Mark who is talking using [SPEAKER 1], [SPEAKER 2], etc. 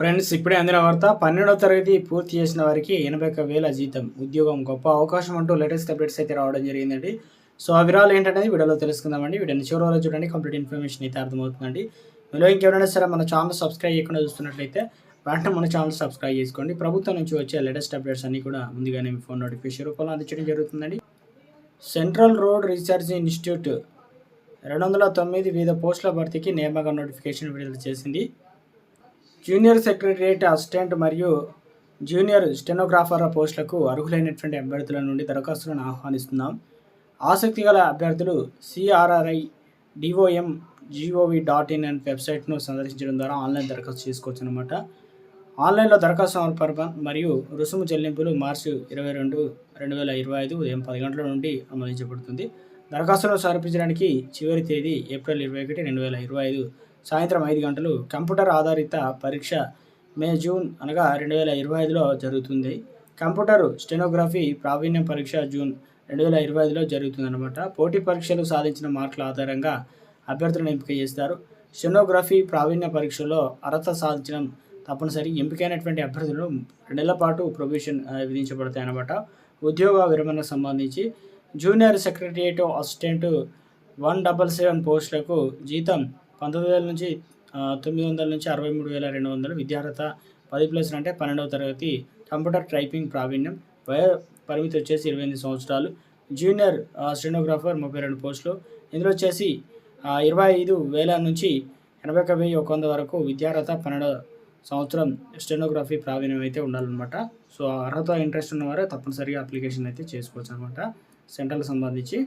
[SPEAKER 1] Friends ఇప్పుడే అందిన వార్త పన్నెండవ తరగతి పూర్తి చేసిన వారికి ఎనభై ఒక్క వేల జీతం ఉద్యోగం గొప్ప అవకాశం అంటూ లేటెస్ట్ అప్డేట్స్ అయితే రావడం జరిగిందండి. సో ఆ వివరాలు ఏంటనేది వీడియోలో తెలుసుకుందామండి. వీడియోని చివరిలో చూడండి కంప్లీట్ ఇన్ఫర్మేషన్ అయితే అర్థమవుతుందండి. మీలో ఇంకెవరైనా సరే మన ఛానల్ సబ్స్క్రైబ్ చేయకుండా చూస్తున్నట్లయితే వెంటనే మన ఛానల్ సబ్స్క్రైబ్ చేసుకోండి. ప్రభుత్వం నుంచి వచ్చే లేటెస్ట్ అప్డేట్స్ అన్ని కూడా ముందుగానే మీ ఫోన్ నోటిఫికేషన్ రూపంలో అందించడం జరుగుతుందండి. సెంట్రల్ రోడ్ రీసెర్చ్ ఇన్స్టిట్యూట్ రెండు వందల తొమ్మిది వివిధ పోస్టుల భర్తీకి నియామక నోటిఫికేషన్ విడుదల చేసింది. జూనియర్ సెక్రటరియట్ అసిస్టెంట్ మరియు జూనియర్ స్టెనోగ్రాఫర్ పోస్టులకు అర్హులైనటువంటి అభ్యర్థుల నుండి దరఖాస్తులను ఆహ్వానిస్తున్నాం. ఆసక్తి గల అభ్యర్థులు CRRI DOM GOV dot in అనే వెబ్సైట్ను సందర్శించడం ద్వారా ఆన్లైన్ దరఖాస్తు చేసుకోవచ్చు అనమాట ఆన్లైన్లో దరఖాస్తు సమర్పణ మరియు రుసుము చెల్లింపులు మార్చి ఇరవై రెండు రెండు వేల ఇరవై ఐదు ఉదయం పది గంటల నుండి అమలించబడుతుంది దరఖాస్తును సమర్పించడానికి చివరి తేదీ ఏప్రిల్ ఇరవై ఒకటి రెండు వేల ఇరవై ఐదు సాయంత్రం ఐదు గంటలు కంప్యూటర్ ఆధారిత పరీక్ష మే జూన్ అనగా రెండు వేల ఇరవై ఐదులో జరుగుతుంది. కంప్యూటర్ స్టెనోగ్రఫీ ప్రావీణ్యం పరీక్ష జూన్ రెండు వేల ఇరవై ఐదులో జరుగుతుందన్నమాట. పోటీ పరీక్షలు సాధించిన మార్కుల ఆధారంగా అభ్యర్థులను ఎంపిక చేస్తారు. స్టెనోగ్రఫీ ప్రావీణ్య పరీక్షలో అర్హత సాధించడం తప్పనిసరి. ఎంపికైనటువంటి అభ్యర్థులు రెండేళ్ళ పాటు ప్రొబేషన్ విధించబడతాయి అన్నమాట ఉద్యోగ విరమణకు సంబంధించి junior secretariat assistant one double seven పోస్టులకు జీతం పంతొమ్మిది వేల నుంచి తొమ్మిది వందల నుంచి అరవై మూడు వేల రెండు వందలు. విద్యార్హత పది ప్లస్ అంటే పన్నెండవ తరగతి కంప్యూటర్ టైపింగ్ ప్రావీణ్యం. వయో పరిమితి వచ్చేసి ఇరవై ఎనిమిది సంవత్సరాలు. జూనియర్ స్టెనోగ్రాఫర్ ముప్పై రెండు పోస్టులు. ఇందులో వచ్చేసి ఇరవై ఐదు వేల నుంచి ఎనభై ఒక వెయ్యి ఒక వంద వరకు విద్యార్హత పన్నెండవ సంవత్సరం స్టెనోగ్రఫీ ప్రావీణ్యం అయితే ఉండాలన్నమాట. సో అర్హత ఇంట్రెస్ట్ ఉన్నవారు తప్పనిసరిగా అప్లికేషన్ అయితే చేసుకోవచ్చు అనమాట సెంట్రల్కి సంబంధించి